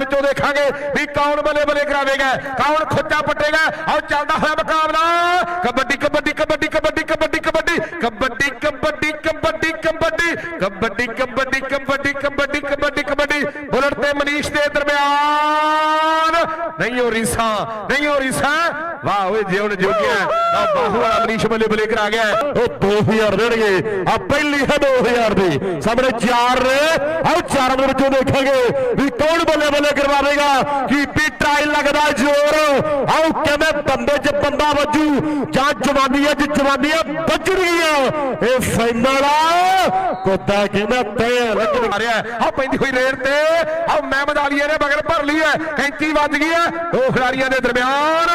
ਵਿੱਚੋਂ ਦੇਖਾਂਗੇ ਵੀ ਕੌਣ ਬੱਲੇ ਬੱਲੇ ਕਰਾਵੇਗਾ ਕੌਣ ਖੁੱਚਾ ਪੱਟੇਗਾ ਆਓ ਚੱਲਦਾ ਹੋਇਆ ਮੁਕਾਬਲਾ ਕਬੱਡੀ ਕਬੱਡੀ ਕਬੱਡੀ ਕਬੱਡੀ ਕਬੱਡੀ ਕਬੱਡੀ ਕਬੱਡੀ ਕਬੱਡੀ ਕਬੱਡੀ ਕਬੱਡੀ ਕਬੱਡੀ ਕਬੱਡੀ ਕਬੱਡੀ ਕਬੱਡੀ ਕਬੱਡੀ ਕਬੱਡੀ ਬੁਲਟ ਤੇ ਮਨੀਸ਼ ਦੇ ਦਰਮਿਆਨ ਨਹੀਂ ਹੋ ਰੀਸਾ, ਨਹੀਂ ਹੋ ਰੀਸਾ। ਵਾਹ ਓਏ ਜਿਉਣ ਜੋਗਿਆ ਆ ਬਾਹੂ ਵਾਲਾ ਮਨੀਸ਼ ਬੱਲੇ ਬੱਲੇ ਕਰਾ ਗਿਆ ਉਹ 2000 ਦੇਣਗੇ। ਆ ਪਹਿਲੀ ਹੈ 2000 ਦੀ। ਸਾਹਮਣੇ ਚਾਰ ਨੇ। ਆਓ ਚਾਰਾਂ ਦੇ ਵਿੱਚੋਂ ਦੇਖਾਂਗੇ ਵੀ ਕੌਣ ਬੱਲੇ ਬੱਲੇ ਕਰਵਾਵੇਗਾ ਕੀ ਪੀ ਟਰਾਇਲ ਲੱਗਦਾ ਜ਼ੋਰ। ਆਓ ਕਿਵੇਂ ਬੰਦੇ 'ਚ ਬੰਦਾ ਵੱਜੂ। ਜਾਂ ਜਵਾਨੀ 'ਚ ਜਵਾਨੀ ਵੱਜਣੀ ਇਹ ਫਾਈਨਲ ਆ। ਕੋਤਾ ਕਹਿੰਦਾ ਤੈ ਲੱਗਣ ਆ ਰਿਹਾ ਆ ਪੈਂਦੀ ਹੋਈ ਰੇਡ ਤੇ। ਆ ਮਹਿਮਦ ਆਲੀਏ ਨੇ ਬਗਲ ਭਰ ਲਈ ਹੈ। 35 ਵੱਜ ਗਈ ਹੈ। ਦੋ ਖਿਡਾਰੀਆਂ ਦੇ ਦਰਮਿਆਨ।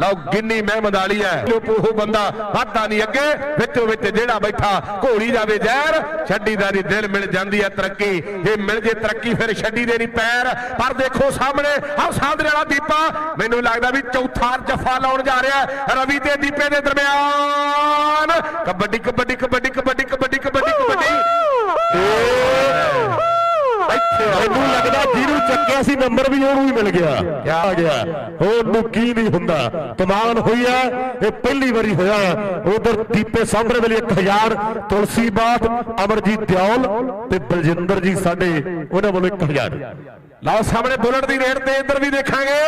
ਲਓ ਗਿੰਨੀ ਮਹਿਮਦ ਆਲੀ ਹੈ। ਉਹ ਬੰਦਾ ਵਾਧਾ ਨਹੀਂ ਅੱਗੇ। ਵਿੱਚੋਂ ਵਿੱਚ ਜਿਹੜਾ ਬੈਠਾ ਘੋੜੀ ਜਾਵੇ ਜ਼ਹਿਰ। ਛੱਡੀ ਦਾ ਨਹੀਂ ਦਿਲ ਮਿਲ ਜਾਂਦੀ ਹੈ ਤਰੱਕੀ। ਜੇ ਮਿਲ ਜੇ ਤਰੱਕੀ ਫਿਰ ਛੱਡੀ ਦੇ ਨਹੀਂ ਪੈਰ। ਪਰ ਦੇਖੋ ਸਾਹਮਣੇ ਆ ਸਾਹਮਣੇ ਵਾਲਾ ਦੀਪਾ। ਮੈਨੂੰ ਲੱਗਦਾ ਵੀ ਚੌਥਾ ਜਫਾ ਲਾਉਣ ਜਾ ਰਿਹਾ। ਰਵੀ ਤੇ ਦੀਪੇ ਦੇ ਦਰਮਿਆਨ। ਕਬੱਡੀ ਕਬੱਡੀ ਕਬੱਡੀ ਕਬੱਡੀ ਕਬੱਡੀ ਇੱਥੇ ਮੈਨੂੰ ਲੱਗਦਾ ਜਿਹਨੂੰ ਚੱਕਿਆ ਸੀ ਨੰਬਰ ਵੀ ਉਹਨੂੰ ਹੀ ਮਿਲ ਗਿਆ। ਆ ਗਿਆ। ਉਹਨੂੰ ਕੀ ਨਹੀਂ ਹੁੰਦਾ। ਕਮਾਲ ਹੋਈ ਆ। ਇਹ ਪਹਿਲੀ ਵਾਰੀ ਹੋਇਆ। ਉਧਰ ਦੀਪੇ ਸਾਹਮਣੇ ਵੇਲੇ 1000 ਤੁਲਸੀ ਬਾਤ ਅਮਰਜੀਤ ਦਿਓਲ ਤੇ ਬਲਜਿੰਦਰ ਜੀ ਸਾਡੇ। ਉਹਨਾਂ ਵੱਲੋਂ 1000 ਲਓ ਸਾਹਮਣੇ ਬੁਲਟ ਦੀ ਰੇਡ ਤੇ ਇੱਧਰ ਵੀ ਦੇਖਾਂਗੇ।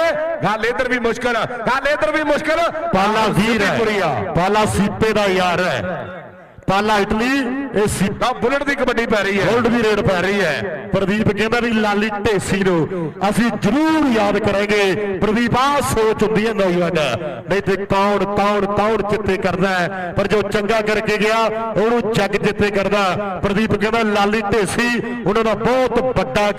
ਗੱਲ ਇੱਧਰ ਵੀ ਮੁਸ਼ਕਲ ਗੱਲ ਇੱਧਰ ਵੀ ਮੁਸ਼ਕਲ। ਪਾਲਾ ਵੀਰ ਹੈ। ਪਾਲਾ ਸੀਪੇ ਦਾ ਯਾਰ ਹੈ। ਪਾਲਾ ਇਟਲੀ ਇਹ ਲਓ ਬੁਲਟ ਦੀ ਕਬੱਡੀ ਪੈ ਰਹੀ ਹੈ। ਗੋਲਡ ਦੀ ਰੇਡ ਪੈ ਰਹੀ ਹੈ। ਪ੍ਰਦੀਪ ਕਹਿੰਦਾ ਵੀ ਲਾਲੀ ਢੇਸੀ ਨੂੰ ਅਸੀਂ ਜ਼ਰੂਰ ਯਾਦ ਕਰਾਂਗੇ। ਪ੍ਰਦੀਪ ਆ ਸੋਚ ਹੁੰਦੀ ਹੈ ਨੌਜਵਾਨ। ਨਹੀਂ ਤੇ ਕੌਣ ਕੌਣ ਕੌਣ ਚਿੱਤੇ ਕਰਦਾ ਪਰ ਜੋ ਚੰਗਾ ਕਰਕੇ ਗਿਆ ਉਹਨੂੰ ਜੱਗ ਜਿੱਤੇ ਕਰਦਾ। ਪ੍ਰਦੀਪ ਕਹਿੰਦਾ ਲਾਲੀ ਢੇਸੀ ਉਹਨਾਂ ਦਾ ਬਹੁਤ ਵੱਡਾ